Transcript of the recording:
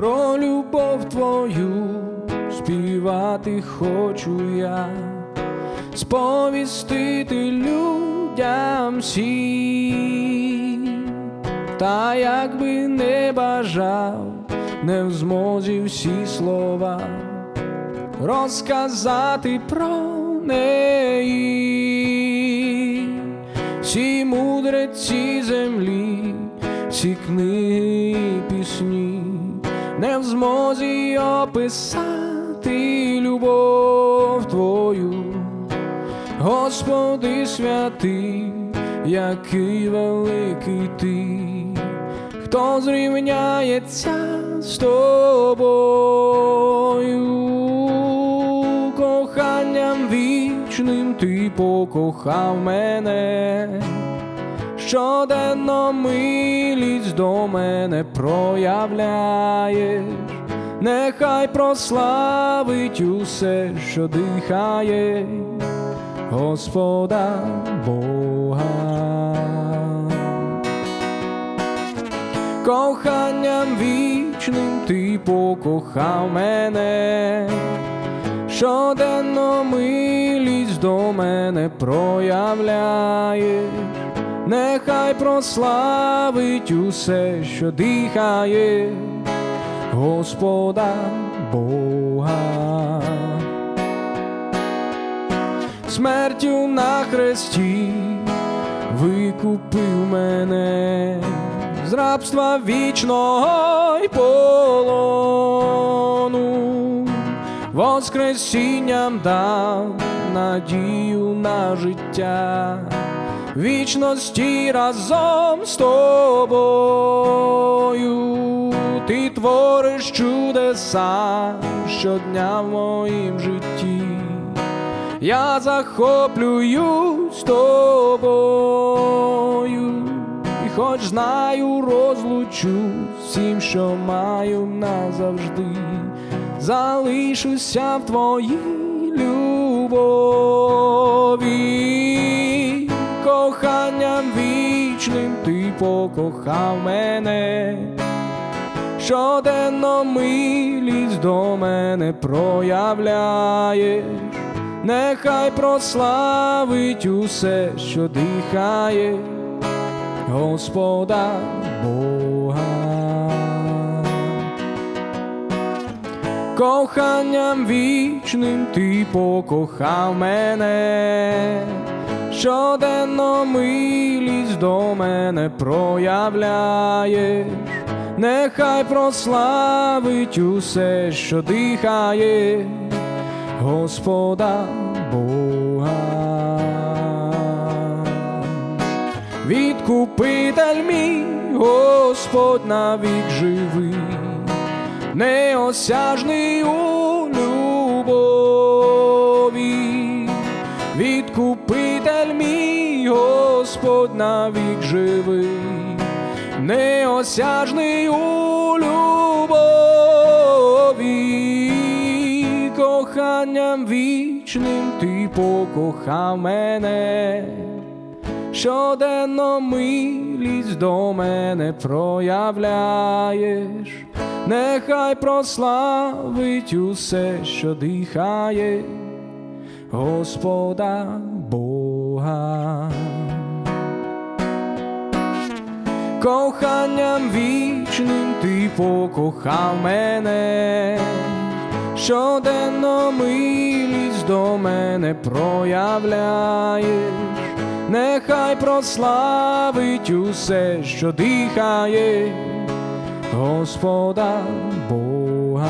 Твою співати хочу я, сповістити людям всім, та якби не бажав, не в змозі всі слова розказати про неї, всі мудреці землі, всі книги не в змозі описати любов Твою, Господи святий, який великий ти, хто зрівняється з тобою, коханням вічним ти покохав мене, щоденно милість до мене проявляєш, нехай прославить усе, що дихає, Господа Бога. Коханням вічним ти покохав мене, щоденно милість до мене проявляєш, нехай прославить усе, що дихає, Господа Бога. Смертю на хресті викупив мене з рабства вічного й полону, Воскресінням дав надію на життя, вічності разом з тобою, ти твориш чудеса щодня в моїм житті. Я захоплююсь тобою, і хоч знаю, розлучусь всім, що маю назавжди, залишуся в твоїй любові, вічним ти покохав мене. Щоденно милість до мене проявляєш, нехай прославить усе, що дихає, Господа Бога. Коханням вічним ти покохав мене, щоденно милість до мене проявляєш, нехай прославить усе, що дихає, Господа Бога. Відкупитель мій, Господь навік живий, неосяжний у любові, відкупитель мій, Господь навік живий, неосяжний у любові, коханням вічним ти покохав мене щоденно милість до мене проявляєш, нехай прославить усе, що дихає, Господа Бога. Коханням вічним ти покохав мене, щоденно милість до мене проявляєш, нехай прославить усе, що дихає, Господа Бога.